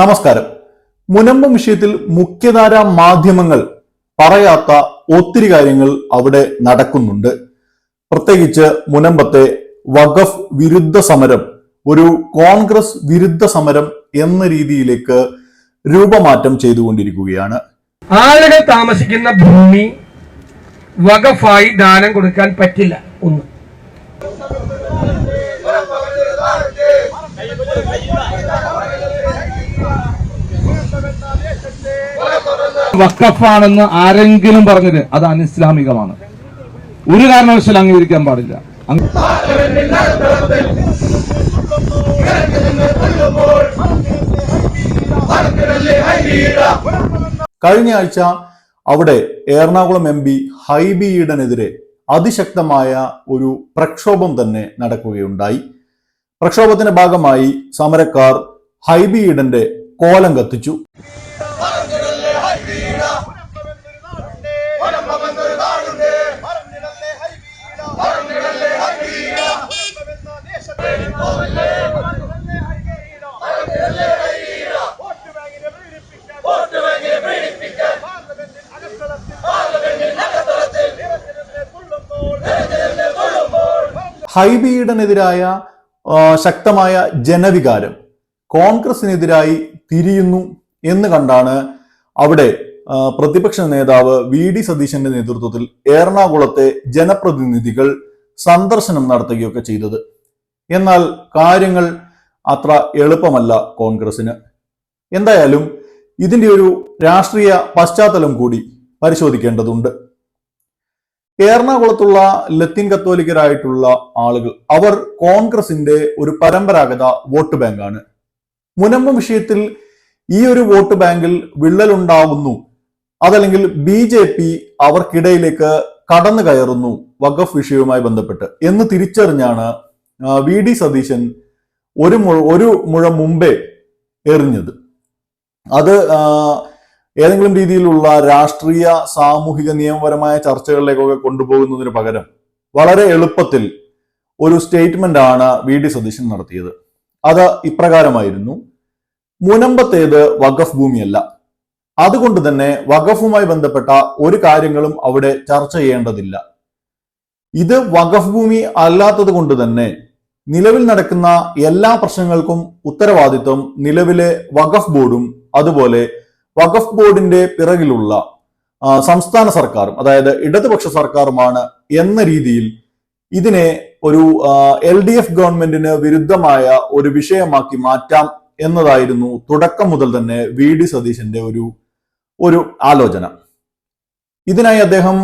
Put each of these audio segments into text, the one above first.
നമസ്കാരം. മുനമ്പം വിഷയത്തിൽ മുഖ്യധാരാ മാധ്യമങ്ങൾ പറയാത്ത ഒത്തിരി കാര്യങ്ങൾ അവിടെ നടക്കുന്നുണ്ട്. പ്രത്യേകിച്ച് മുനമ്പത്തെ വഖഫ് വിരുദ്ധ സമരം ഒരു കോൺഗ്രസ് വിരുദ്ധ സമരം എന്ന രീതിയിലേക്ക് രൂപമാറ്റം ചെയ്തുകൊണ്ടിരിക്കുകയാണ്. ആളുകൾ താമസിക്കുന്ന ഭൂമി വഖഫായി ദാനം കൊടുക്കാൻ പറ്റില്ല ഒന്ന്. വക്കഫാണെന്ന് ആരെങ്കിലും പറഞ്ഞത് അത് അനിസ്ലാമികമാണ്. ഒരു കാരണവശാലും അംഗീകരിക്കാൻ പാടില്ല. കഴിഞ്ഞ ആഴ്ച അവിടെ എറണാകുളം എം പി ഹൈബി ഈഡനെതിരെ അതിശക്തമായ ഒരു പ്രക്ഷോഭം തന്നെ നടക്കുകയുണ്ടായി. പ്രക്ഷോഭത്തിന്റെ ഭാഗമായി സമരക്കാർ ഹൈബി ഈഡന്റെ കോലം കത്തിച്ചു. ഹൈബി ഈഡനെതിരായ ആ, ശക്തമായ ജനവികാരം കോൺഗ്രസിനെതിരായി തിരിയുന്നു എന്ന് കണ്ടാണ് അവിടെ പ്രതിപക്ഷ നേതാവ് വി ഡി സതീശന്റെ നേതൃത്വത്തിൽ എറണാകുളത്തെ ജനപ്രതിനിധികൾ സന്ദർശനം നടത്തുകയൊക്കെ ചെയ്തത്. എന്നാൽ കാര്യങ്ങൾ അത്ര എളുപ്പമല്ല കോൺഗ്രസിന് എന്തായാലും ഇതിന്റെ ഒരു രാഷ്ട്രീയ പശ്ചാത്തലം കൂടി പരിശോധിക്കേണ്ടതുണ്ട്. എറണാകുളത്തുള്ള ലത്തീൻ കത്തോലിക്കരായിട്ടുള്ള ആളുകൾ അവർ കോൺഗ്രസിന്റെ ഒരു പരമ്പരാഗത വോട്ട് ബാങ്കാണ്. മുനമ്പ് വിഷയത്തിൽ ഈ ഒരു വോട്ട് ബാങ്കിൽ വിള്ളലുണ്ടാകുന്നു അതല്ലെങ്കിൽ ബി ജെ പി അവർക്കിടയിലേക്ക് കടന്നു കയറുന്നു വഖഫ് വിഷയവുമായി ബന്ധപ്പെട്ട്. എന്ന് തിരിച്ചറിഞ്ഞാണ് വി ഡി സതീശൻ ഒരു മുഴ ഒരു മുഴം മുമ്പേ എറിഞ്ഞത്. അത് ഏതെങ്കിലും രീതിയിലുള്ള രാഷ്ട്രീയ സാമൂഹിക നിയമപരമായ ചർച്ചകളിലേക്കൊക്കെ കൊണ്ടുപോകുന്നതിന് പകരം വളരെ എളുപ്പത്തിൽ ഒരു സ്റ്റേറ്റ്മെന്റ് ആണ് വി ഡി സതീശൻ നടത്തിയത്. അത് ഇപ്രകാരമായിരുന്നു. മുനമ്പത്തേത് വഖഫ് ഭൂമിയല്ല. അതുകൊണ്ട് തന്നെ വഖഫുമായി ബന്ധപ്പെട്ട ഒരു കാര്യങ്ങളും അവിടെ ചർച്ച ചെയ്യേണ്ടതില്ല. ഇത് വഖഫ് ഭൂമി അല്ലാത്തത് കൊണ്ട് തന്നെ നിലവിൽ നടക്കുന്ന എല്ലാ പ്രശ്നങ്ങൾക്കും ഉത്തരവാദിത്വം നിലവിലെ വഖഫ് ബോർഡും അതുപോലെ വഖഫ് ബോർഡിന്റെ പിറകിലുള്ള സംസ്ഥാന സർക്കാരും അതായത് ഇടതുപക്ഷ സർക്കാരുമാണ് എന്ന രീതിയിൽ ഇതിനെ ഒരു എൽ ഡി എഫ് ഗവൺമെന്റിന് വിരുദ്ധമായ ഒരു വിഷയമാക്കി മാറ്റാം എന്നതായിരുന്നു തുടക്കം മുതൽ തന്നെ വി ഡി സതീശന്റെ ഒരു ഒരു ആലോചന. ഇതിനായി അദ്ദേഹം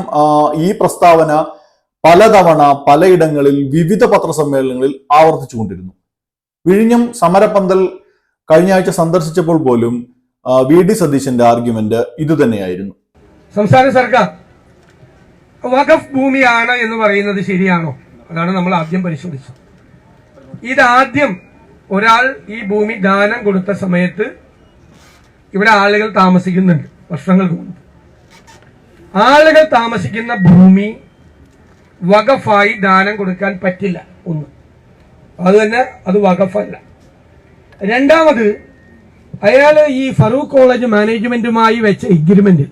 ഈ പ്രസ്താവന പലതവണ പലയിടങ്ങളിൽ വിവിധ പത്രസമ്മേളനങ്ങളിൽ ആവർത്തിച്ചുകൊണ്ടിരുന്നു. വിഴിഞ്ഞം സമരപന്തൽ കഴിഞ്ഞ ആഴ്ച സന്ദർശിച്ചപ്പോൾ പോലും വി ഡി സതീശന്റെ ആർഗ്യുമെന്റ് ഇതുതന്നെയായിരുന്നു. സംസ്ഥാന സർക്കാർ വഖഫ് ഭൂമിയാണ് എന്ന് പറയുന്നത് ശരിയാണോ? അതാണ് നമ്മൾ ആദ്യം പരിശോധിച്ചത്. ഇതാദ്യം ഒരാൾ ഈ ഭൂമി ദാനം കൊടുത്ത സമയത്ത് ഇവിടെ ആളുകൾ താമസിക്കുന്നുണ്ട് വർഷങ്ങൾക്ക് മുമ്പ് ആളുകൾ താമസിക്കുന്ന ഭൂമി വഖഫായി ദാനം കൊടുക്കാൻ പറ്റില്ല ഒന്ന്. അത് തന്നെ അത് വഖഫല്ല രണ്ടാമത് അയാൾ ഈ ഫറൂഖ് കോളേജ് മാനേജ്മെന്റുമായി വെച്ച എഗ്രിമെന്റ്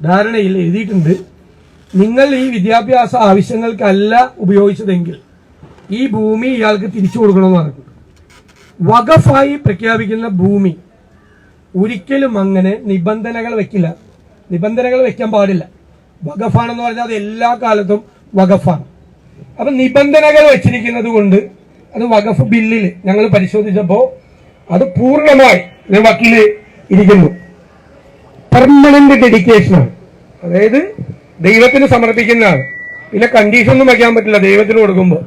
ധാരണയിൽ എഴുതിയിട്ടുണ്ട് നിങ്ങൾ ഈ വിദ്യാഭ്യാസ ആവശ്യങ്ങൾക്കല്ല ഉപയോഗിച്ചതെങ്കിൽ ഈ ഭൂമി ഇയാൾക്ക് തിരിച്ചു കൊടുക്കണമെന്നാണ്. വഖഫായി പ്രഖ്യാപിക്കുന്ന ഭൂമി ഒരിക്കലും അങ്ങനെ നിബന്ധനകൾ വെക്കില്ല. നിബന്ധനകൾ വെക്കാൻ പാടില്ല. വഖഫാണെന്ന് പറഞ്ഞാൽ അത് എല്ലാ കാലത്തും വഖഫാണ്. അപ്പൊ നിബന്ധനകൾ വെച്ചിരിക്കുന്നത് കൊണ്ട് അത് വഖഫ് ബില്ലിൽ ഞങ്ങൾ പരിശോധിച്ചപ്പോൾ അത് പൂർണമായി ഇത് വക്കീൽ ഇരിക്കുന്നു. പെർമനന്റ് ഡെഡിക്കേഷനാണ് അതായത് ദൈവത്തിന് സമർപ്പിക്കുന്നതാണ്. പിന്നെ കണ്ടീഷൻ ഒന്നും വയ്ക്കാൻ പറ്റില്ല ദൈവത്തിന് കൊടുക്കുമ്പോൾ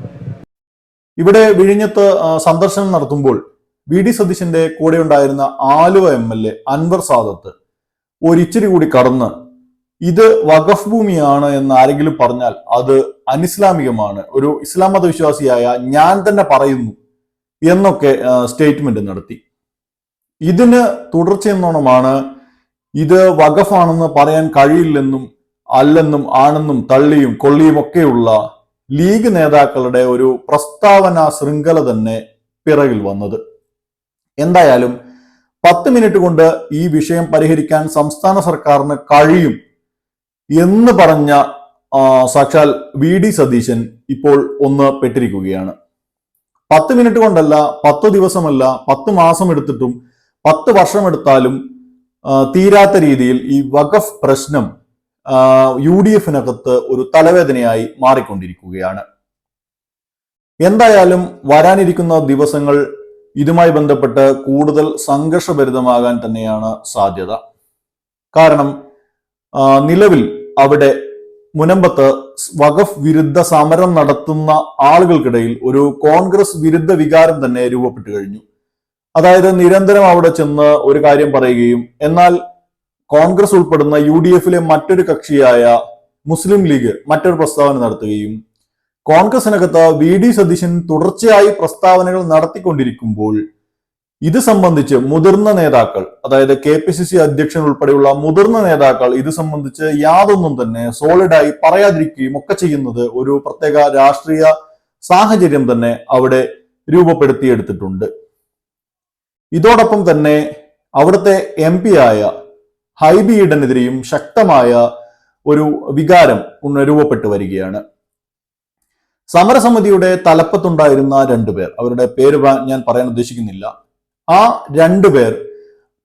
ഇവിടെ വിഴിഞ്ഞത്ത് സന്ദർശനം നടത്തുമ്പോൾ വി ഡി സതീശന്റെ കൂടെ ഉണ്ടായിരുന്ന Aluva M L A Anwar Sadath ഒരിച്ചിരി കൂടി കടന്ന് ഇത് വഖഫ് ഭൂമിയാണ് എന്ന് ആരെങ്കിലും പറഞ്ഞാൽ അത് അനിസ്ലാമികമാണ്. ഒരു ഇസ്ലാം മതവിശ്വാസിയായ ഞാൻ തന്നെ പറയുന്നു. എന്നൊക്കെ സ്റ്റേറ്റ്മെന്റ് നടത്തി. ഇതിന് തുടർച്ചയെന്നോണമാണ് ഇത് വഖഫാണെന്ന് പറയാൻ കഴിയില്ലെന്നും അല്ലെന്നും ആണെന്നും തള്ളിയും കൊള്ളിയും ഒക്കെയുള്ള ലീഗ് നേതാക്കളുടെ ഒരു പ്രസ്താവന ശൃംഖല തന്നെ പിറകിൽ വന്നത്. എന്തായാലും പത്ത് മിനിറ്റ് കൊണ്ട് ഈ വിഷയം പരിഹരിക്കാൻ സംസ്ഥാന സർക്കാരിന് കഴിയും എന്ന് പറഞ്ഞ സാക്ഷാൽ വി ഡി സതീശൻ ഇപ്പോൾ ഒന്ന് പെട്ടിരിക്കുകയാണ്. പത്ത് മിനിറ്റ് കൊണ്ടല്ല പത്ത് ദിവസമല്ല പത്ത് മാസം എടുത്തിട്ടും പത്ത് വർഷം എടുത്താലും തീരാത്ത രീതിയിൽ ഈ വഖഫ് പ്രശ്നം യു ഡി എഫിനകത്ത് ഒരു തലവേദനയായി മാറിക്കൊണ്ടിരിക്കുകയാണ്. എന്തായാലും വരാനിരിക്കുന്ന ദിവസങ്ങൾ ഇതുമായി ബന്ധപ്പെട്ട് കൂടുതൽ സംഘർഷഭരിതമാകാൻ തന്നെയാണ് സാധ്യത. കാരണം നിലവിൽ അവിടെ മുനമ്പത്ത് വഖഫ് വിരുദ്ധ സമരം നടത്തുന്ന ആളുകൾക്കിടയിൽ ഒരു കോൺഗ്രസ് വിരുദ്ധ വികാരം തന്നെ രൂപപ്പെട്ടു കഴിഞ്ഞു. അതായത് നിരന്തരം അവിടെ ചെന്ന് ഒരു കാര്യം പറയുകയും എന്നാൽ കോൺഗ്രസ് ഉൾപ്പെടുന്ന യു ഡി എഫിലെ മറ്റൊരു കക്ഷിയായ മുസ്ലിം ലീഗ് മറ്റൊരു പ്രസ്താവന നടത്തുകയും കോൺഗ്രസിനകത്ത് വി ഡി സതീശൻ തുടർച്ചയായി പ്രസ്താവനകൾ നടത്തിക്കൊണ്ടിരിക്കുമ്പോൾ ഇത് സംബന്ധിച്ച് മുതിർന്ന നേതാക്കൾ അതായത് കെ പി സി സി അധ്യക്ഷൻ ഉൾപ്പെടെയുള്ള മുതിർന്ന നേതാക്കൾ ഇത് സംബന്ധിച്ച് യാതൊന്നും തന്നെ സോളിഡായി പറയാതിരിക്കുകയും ഒക്കെ ചെയ്യുന്നത് ഒരു പ്രത്യേക രാഷ്ട്രീയ സാഹചര്യം തന്നെ അവിടെ രൂപപ്പെടുത്തിയെടുത്തിട്ടുണ്ട്. ഇതോടൊപ്പം തന്നെ അവിടുത്തെ എം പി ആയ ഹൈബി ഈഡനെതിരെയും ശക്തമായ ഒരു വികാരം രൂപപ്പെട്ടു വരികയാണ്. സമരസമിതിയുടെ തലപ്പത്തുണ്ടായിരുന്ന രണ്ടുപേർ അവരുടെ പേര് ഞാൻ പറയാൻ ഉദ്ദേശിക്കുന്നില്ല. ആ രണ്ടു പേർ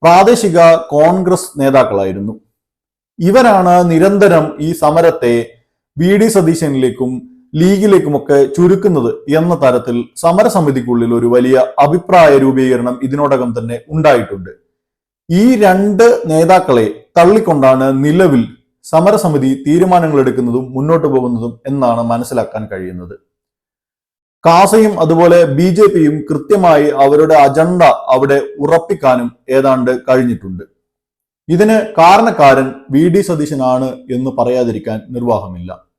പ്രാദേശിക കോൺഗ്രസ് നേതാക്കളായിരുന്നു. ഇവരാണ് നിരന്തരം ഈ സമരത്തെ വി ഡി സതീശനിലേക്കും ലീഗിലേക്കുമൊക്കെ ചുരുക്കുന്നത് എന്ന തരത്തിൽ സമരസമിതിക്കുള്ളിൽ ഒരു വലിയ അഭിപ്രായ രൂപീകരണം ഇതിനോടകം തന്നെ ഉണ്ടായിട്ടുണ്ട്. ഈ രണ്ട് നേതാക്കളെ തള്ളിക്കൊണ്ടാണ് നിലവിൽ സമരസമിതി തീരുമാനങ്ങൾ എടുക്കുന്നതും മുന്നോട്ട് പോകുന്നതും എന്നാണ് മനസ്സിലാക്കാൻ കഴിയുന്നത്. കാസയും അതുപോലെ ബി ജെ പിയും കൃത്യമായി അവരുടെ അജണ്ട അവിടെ ഉറപ്പിക്കാനും ഏതാണ്ട് കഴിഞ്ഞിട്ടുണ്ട്. ഇതിന് കാരണക്കാരൻ വി ഡി സതീശനാണ് എന്ന് പറയാതിരിക്കാൻ നിർവാഹമില്ല.